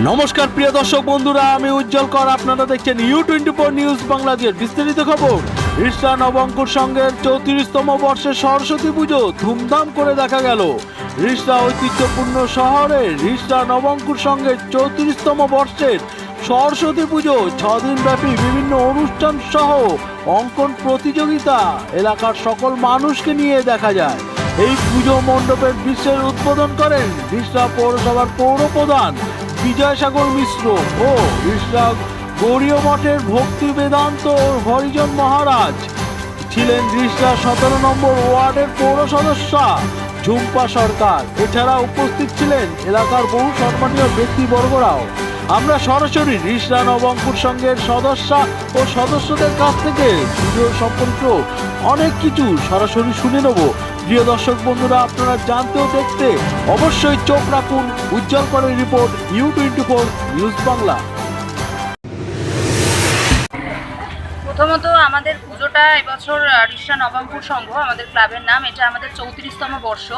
নমস্কার, প্রিয় দর্শক বন্ধুরা, আমি উজ্জ্বল কর। আপনারা দেখছেন ইউ টোয়েন্টি ফোর নিউজ বাংলাদেশের বিস্তারিত খবর। রিষ্টা নবঙ্কুর সঙ্গের চৌত্রিশতম বর্ষে সরস্বতী পুজো ধুমধাম করে দেখা গেল। রিষ্টা ঐতিহ্যপূর্ণ শহরে রিষ্টা নবঙ্কুর সঙ্গে চৌত্রিশতম বর্ষের সরস্বতী পুজো ব্যাপী বিভিন্ন অনুষ্ঠান সহ অঙ্কন প্রতিযোগিতা এলাকার সকল মানুষকে নিয়ে দেখা যায়। এই পুজো মণ্ডপের বিশ্বের উদ্বোধন করেন রিষ্টা পৌরসভার পৌর প্রধান বিজয়সাগর মিশ্র ও রিষ্টা গৌরীয় মঠের ভক্তি বেদান্ত ও হরিজন মহারাজ। ছিলেন রিষ্টা সতেরো নম্বর ওয়ার্ডের পৌর সদস্যা, ঝুম্পা সরকার। এছাড়া উপস্থিত ছিলেন এলাকার বহু সম্মানীয় ব্যক্তিবর্গরাও। আমরা সরাসরি রিষ্টা নবঙ্কুর সঙ্গের সদস্যা ও সদস্যদের কাছ থেকে পুজো সম্পর্ক অনেক কিছু সরাসরি শুনে নেব। প্রিয় দর্শক বন্ধুরা আপনারা জানতে ও দেখতে অবশ্যই চোখ রাখুন উজ্জ্বল করে report U twenty four news Bangla. প্রথমত আমাদের পুজোটা এবছর আহ, রিষ্টা নবাবপুর সংঘ আমাদের ক্লাবের নাম এটা আমাদের চৌত্রিশতম বর্ষ।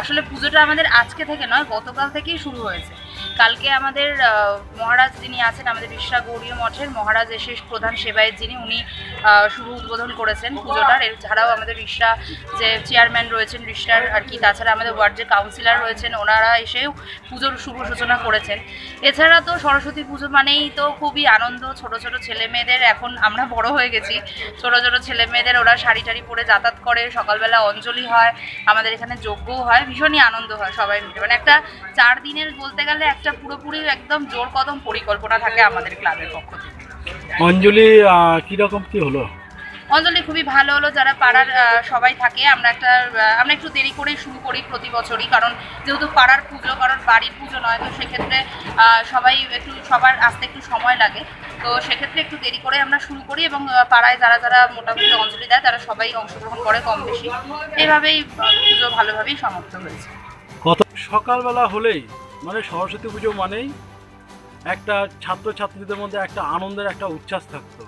আসলে পুজোটা আমাদের আজকে থেকে নয় গতকাল থেকেই শুরু হয়েছে। কালকে আমাদের মহারাজ যিনি আছেন, আমাদের রিষ্টা গৌরীয় মঠের মহারাজ এসে প্রধান সেবায়ের যিনি, উনি শুভ উদ্বোধন করেছেন পুজোটার। এছাড়াও আমাদের রিষ্টা যে চেয়ারম্যান রয়েছেন রিষ্টার আর কি, তাছাড়া আমাদের ওয়ার্ড যে কাউন্সিলর রয়েছেন, ওনারা এসেও পুজোর শুভ সূচনা করেছেন। এছাড়া তো সরস্বতী পুজো মানেই তো খুবই আনন্দ, ছোট ছোট ছেলে মেয়েদের এখন আমরা বড় হয়ে গেছি। ছোট ছোট ছেলে মেয়েদের ওরা শাড়ি টাড়ি পরে যাতায়াত করে, সকালবেলা অঞ্জলি হয়, আমাদের এখানে যজ্ঞও হয়, ভীষণই আনন্দ হয় সবাই মিলে। মানে একটা চার দিনের বলতে গেলে একটা পুরোপুরি একদম জোর কদম পরিকল্পনা থাকে আমাদের ক্লাবের পক্ষ থেকে। অঞ্জলি কীরকম কি হলো? অঞ্জলি খুবই ভালো হলো যারা পাড়ার সবাই থাকে আমরা একটা আমরা একটু দেরি করেই শুরু করি প্রতি বছরই কারণ যেহেতু পাড়ার পুজো কারণ বাড়ির পুজো নয় তো সেক্ষেত্রে সবাই একটু সবার আসতে একটু সময় লাগে। তো সেক্ষেত্রে একটু দেরি করে আমরা শুরু করি এবং পাড়ায় যারা যারা মোটামুটি অঞ্জলি দেয় তারা সবাই অংশগ্রহণ করে কম বেশি। এইভাবেই পুজো ভালোভাবেই সমাপ্ত হয়েছে। কত সকালবেলা হলেই মানে সরস্বতী পুজো মানেই একটা ছাত্রছাত্রীদের মধ্যে একটা আনন্দের একটা উচ্ছ্বাস থাকতো।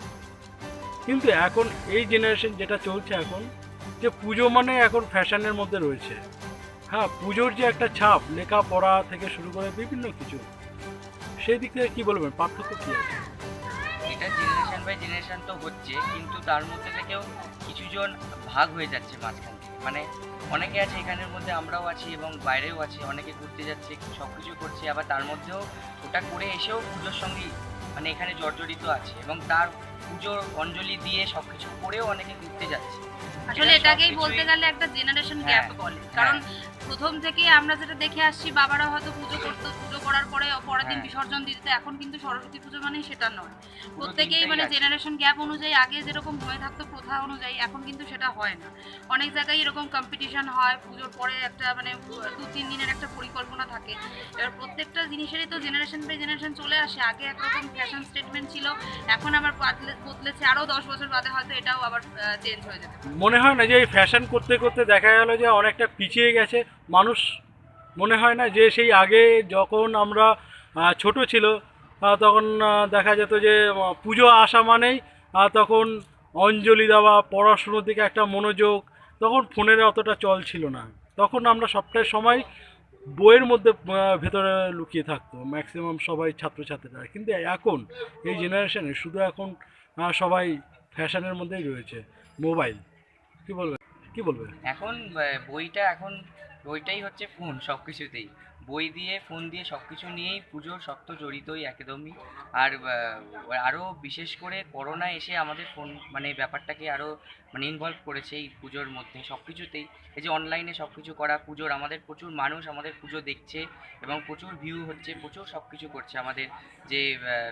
কিন্তু এখন এই জেনারেশন যেটা চলছে এখন, যে পুজো মানে এখন ফ্যাশনের মধ্যে রয়েছে। হ্যাঁ পুজোর যে একটা ছাপ, লেখাপড়া থেকে শুরু করে বিভিন্ন কিছু, সেই দিক থেকে কী বলবেন? পার্থক্য কী আছে? জেনারেশন জেনারেশন তো হচ্ছে কিন্তু তার মধ্যে থেকেও কিছুজন ভাগ হয়ে যাচ্ছে মাঝখান থেকে। মানে অনেকে আছে এখানের মধ্যে আমরাও আছি এবং বাইরেও আছি অনেকে ঘুরতে যাচ্ছে সব কিছু করছে আবার তার মধ্যেও ওটা করে এসেও পুজোর সঙ্গেই মানে এখানে জর্জরিত আছে এবং তার পুজোর অঞ্জলি দিয়ে সব কিছু করেও অনেকে ঘুরতে যাচ্ছে। আসলে এটাকেই বলতে গেলে একটা জেনারেশন হ্যাঁ, গ্যাপ বলে কারণ প্রথম থেকে আমরা যেটা দেখে আসছি বাবারা হয়তো পুজো করতো পুজো করার পরে পরের দিন হ্যাঁ। বিসর্জন দিতে এখন কিন্তু সরস্বতী পুজো মানে সেটা নয়। প্রত্যেকেই মানে জেনারেশন গ্যাপ অনুযায়ী আগে যেরকম হয়ে থাকতো প্রথা অনুযায়ী এখন কিন্তু সেটা হয় না। অনেক জায়গায় এরকম কম্পিটিশন হয় পুজোর পরে একটা মানে দু তিন দিনের একটা পরিকল্পনা থাকে। এবার প্রত্যেকটা জিনিসেরই তো জেনারেশন বাই জেনারেশন চলে আসে। আগে একরকম ফ্যাশন স্টেটমেন্ট ছিল এখন আবার বদলে- বদলেছে আরও দশ বছর বাদে হয়তো এটাও আবার চেঞ্জ হয়ে যেতে মনে হয় না যে এই ফ্যাশন করতে করতে দেখা গেল যে অনেকটা পিছিয়ে গেছে। মানুষ মনে হয় না যে সেই আগে যখন আমরা ছোট ছিল তখন দেখা যেত যে পুজো আসা মানেই তখন অঞ্জলি দেওয়া, পড়াশুনোর দিকে একটা মনোযোগ, তখন ফোনের অতটা চল ছিল না। তখন আমরা সবটাই সময় বইয়ের মধ্যে ভেতরে লুকিয়ে থাকতো ম্যাক্সিমাম সবাই ছাত্রছাত্রীরা। কিন্তু এখন, এই জেনারেশনে শুধু এখন সবাই ফ্যাশনের মধ্যেই রয়েছে মোবাইল কি বলবে? কি বলবে? এখন বইটা এখন বইটাই হচ্ছে ফোন সব কিছুতেই বই দিয়ে, ফোন দিয়ে সব কিছু নিয়েই পুজো শক্ত জড়িতই একদমই। আর আরও বিশেষ করে করোনা এসে আমাদের ফোন মানে ব্যাপারটাকে আরও মানে ইনভলভ করেছে এই পুজোর মধ্যে সব কিছুতেই এই যে অনলাইনে সব কিছু করা, পুজোর আমাদের প্রচুর মানুষ আমাদের পুজো দেখছে এবং প্রচুর ভিউ হচ্ছে, প্রচুর সব কিছু করছে আমাদের যে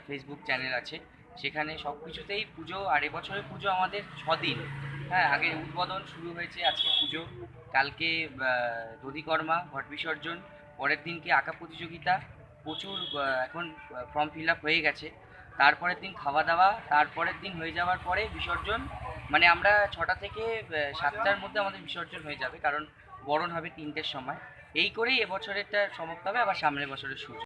ফেসবুক চ্যানেল আছে। সেখানে সব কিছুতেই পুজো, আর এবছরের পুজো আমাদের ছদিন। হ্যাঁ আগে উদ্বোধন শুরু হয়েছে, আজকে পুজো। কালকে দধিকর্মা, ঘট বিসর্জন, পরের দিনকে আঁকা প্রতিযোগিতা। প্রচুর এখন ফর্ম ফিল আপ হয়ে গেছে। তারপরের দিন খাওয়া দাওয়া, তারপরের দিন হয়ে যাওয়ার পরে বিসর্জন। মানে আমরা ছটা থেকে সাতটার মধ্যে আমাদের বিসর্জন হয়ে যাবে, কারণ বরণ হবে তিনটের সময়। এই করেই এবছরেরটা সমাপ্ত হবে, আবার সামনের বছরের শুরু।